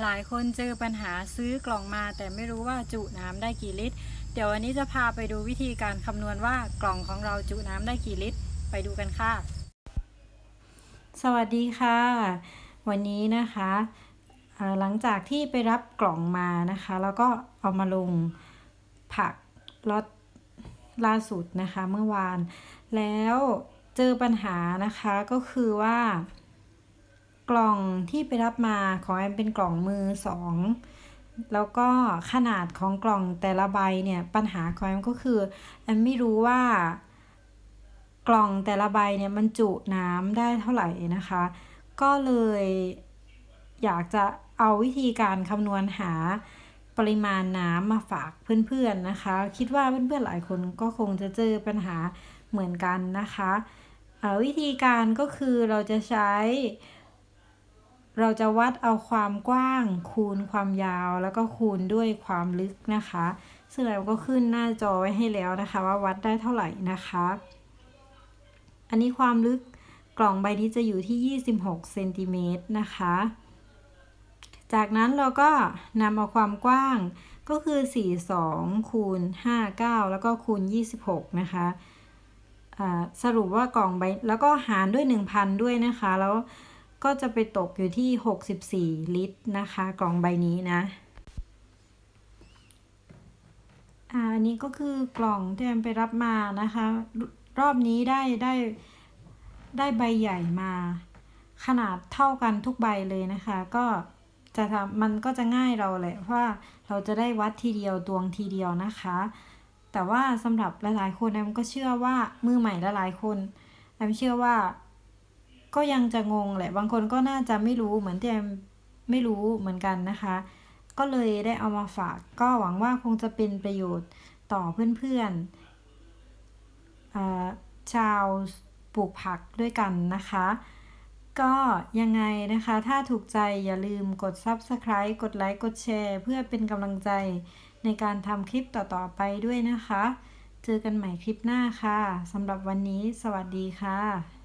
หลายคนเจอปัญหาซื้อกล่องมา แต่ไม่รู้ว่าจุน้ำได้กี่ลิตร เดี๋ยววันนี้จะพาไปดูวิธีการคำนวณว่ากล่องของเราจุน้ำได้กี่ลิตร ไปดูกันค่ะ สวัสดีค่ะ วันนี้นะคะหลังจากที่ไปรับกล่องมานะคะ แล้วก็เอามาลงผักล็อตล่าสุดนะคะเมื่อวาน แล้วเจอปัญหานะคะก็คือว่า กล่องที่ไปรับมาของแอมเป็นกล่องมือสองแล้วก็ขนาดของกล่องแต่ละใบเนี่ยปัญหาของแอมก็คือแอมไม่รู้ว่ากล่องแต่ละใบเนี่ยมันจุน้ำได้เท่าไหร่นะคะ ก็เลยอยากจะเอาวิธีการคำนวณหาปริมาณน้ำมาฝากเพื่อนๆนะคะ คิดว่าเพื่อนๆหลายคนก็คงจะเจอปัญหาเหมือนกันนะคะอ่อวิธีการก็คือเราจะใช้ เราจะวัดเอาความกว้างคูณความยาวแล้วก็คูณด้วยความลึกนะคะ ซึ่งเราก็ขึ้นหน้าจอไว้ให้แล้วนะคะ ว่าวัดได้เท่าไหร่นะคะ อันนี้ความลึกกล่องใบนี้จะอยู่ที่ 26เซนติเมตรนะคะ จากนั้นเราก็นำเอาความกว้างก็คือ 42 คูณ 59 แล้วก็คูณ 26 นะคะอ่าสรุปว่ากล่องใบแล้วก็หารด้วย 1,000 ด้วยนะคะ แล้ว ก็จะไปตกอยู่ที่ 64 ลิตรนะคะ กล่องใบนี้นะอันนี้ก็คือกล่องที่แอมไปรับมานะคะ รอบนี้ได้ได้ได้ใบใหญ่มา ขนาดเท่ากันทุกใบเลยนะคะ ก็จะทำมันก็จะง่ายเราแหละเพราะว่าเราจะได้วัดทีเดียวตวงทีเดียวนะคะ แต่ว่าสำหรับหลายๆคนแอมก็เชื่อว่ามือใหม่หลายๆคนแอมเชื่อว่า ก็ยังจะงงแหละบางคนก็น่าจะไม่รู้เหมือนที่แอมไม่รู้เหมือนกันนะคะ ก็เลยได้เอามาฝาก ก็หวังว่าคงจะเป็นประโยชน์ต่อเพื่อนๆชาวปลูกผักด้วยกันนะคะ ก็ยังไงนะคะ ถ้าถูกใจอย่าลืมกด Subscribe กดไลค์กดแชร์ เพื่อเป็นกำลังใจในการทำคลิปต่อ ๆ ไปด้วยนะคะ เจอกันใหม่คลิปหน้าค่ะสำหรับวันนี้ สวัสดีค่ะ